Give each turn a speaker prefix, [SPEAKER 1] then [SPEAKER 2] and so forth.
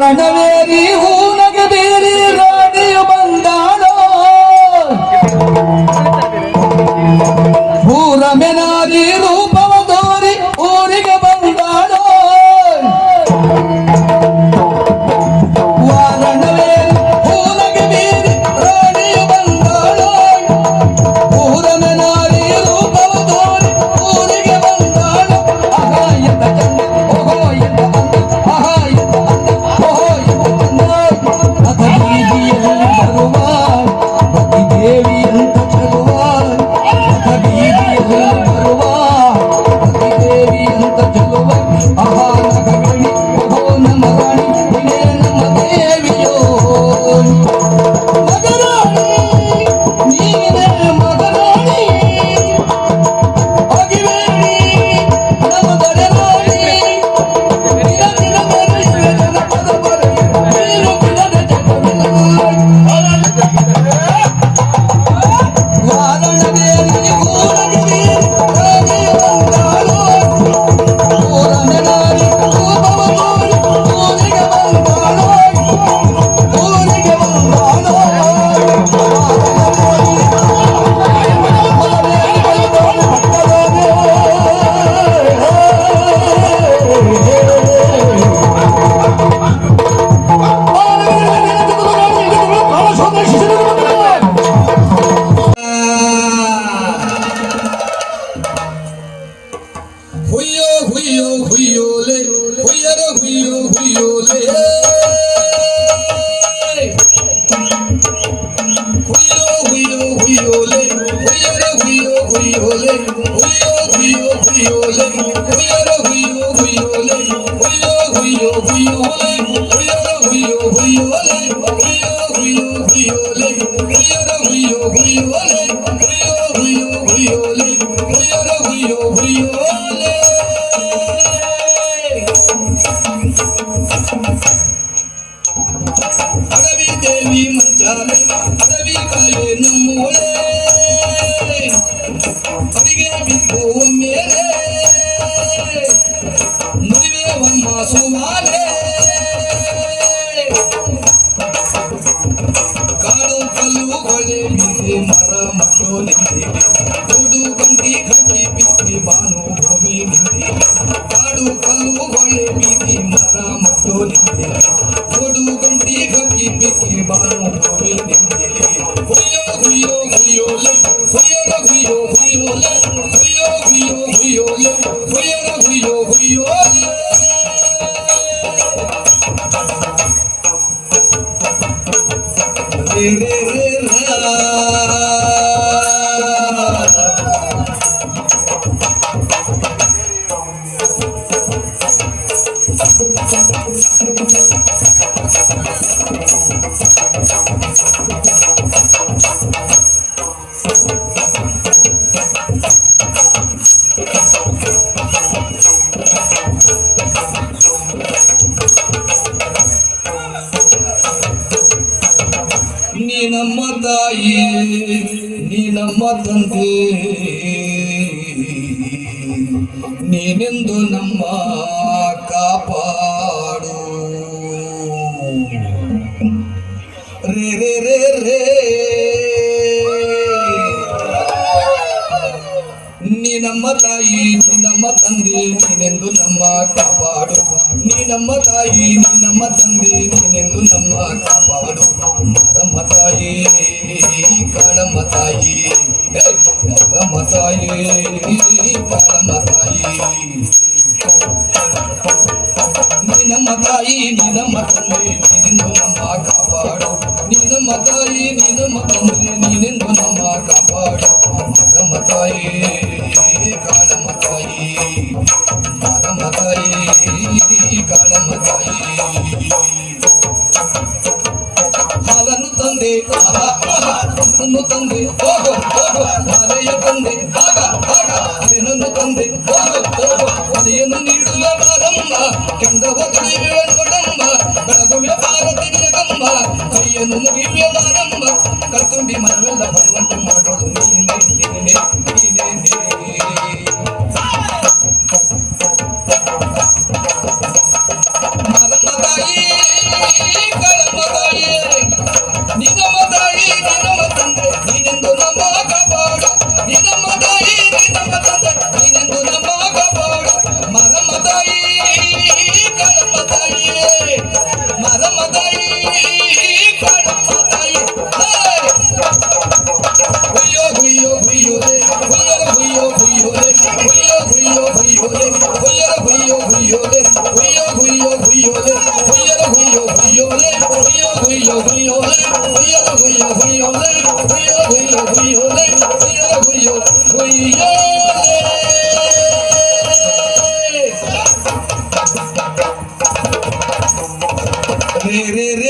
[SPEAKER 1] Ranaveri Ho ಗೂಡು ಗಂಟಿ ಗಟ್ಟಿ ಬಿತ್ತಿ ಬಾನು ಭೂಮಿ ನಿಂತಿ ಕಾಡು ಕಲ್ಲು ಹೊಳೆ ಬೀದಿ ಮರ ಮತ್ತು ನಿಂತಿ ಗೂಡು ಗಂಟಿ Fui yo, fui yo, fui yo, ಮಾತಂತೆ ನೀನೆಂದು ನಮ್ಮ ಕಾಪಾಡು ರೇ ರೇ ರೇ ರೇ ನೀ ನಮ್ಮ ತಾಯಿ ನೀ ನಮ್ಮ ತಂದೆ ನೀನೆಂದು ನಮ್ಮ ಕಾಪಾಡು ನೀ ನಮ್ಮ ತಾಯಿ ನೀ ನಮ್ಮ ತಂದೆ ನೀನೆಂದು ನಮ್ಮ ಕಾಪಾಡು నినమ్మ తాయి నినమ్మ తండ్రి నిన్నమ్మ కాపాడు నినమ్మ తాయి నినమ్మ తండ్రి నిన్నమ్మ కాపాడు మగమ్మ తాయి కాళమ్మ తాయి మగమ్మ తాయి కాళమ్మ తాయి ಹಾಲನ್ನು ತಂದೆ ಹಾಲನ್ನು ತಂದೆ ಹೋಗು ಹೋಗು ಹಾಲೆಯ ತಂದೆ ಆಗ దివ్య దివ్యదానంబ కర్తుంబి మరవల్ల భగవంతుడు re re re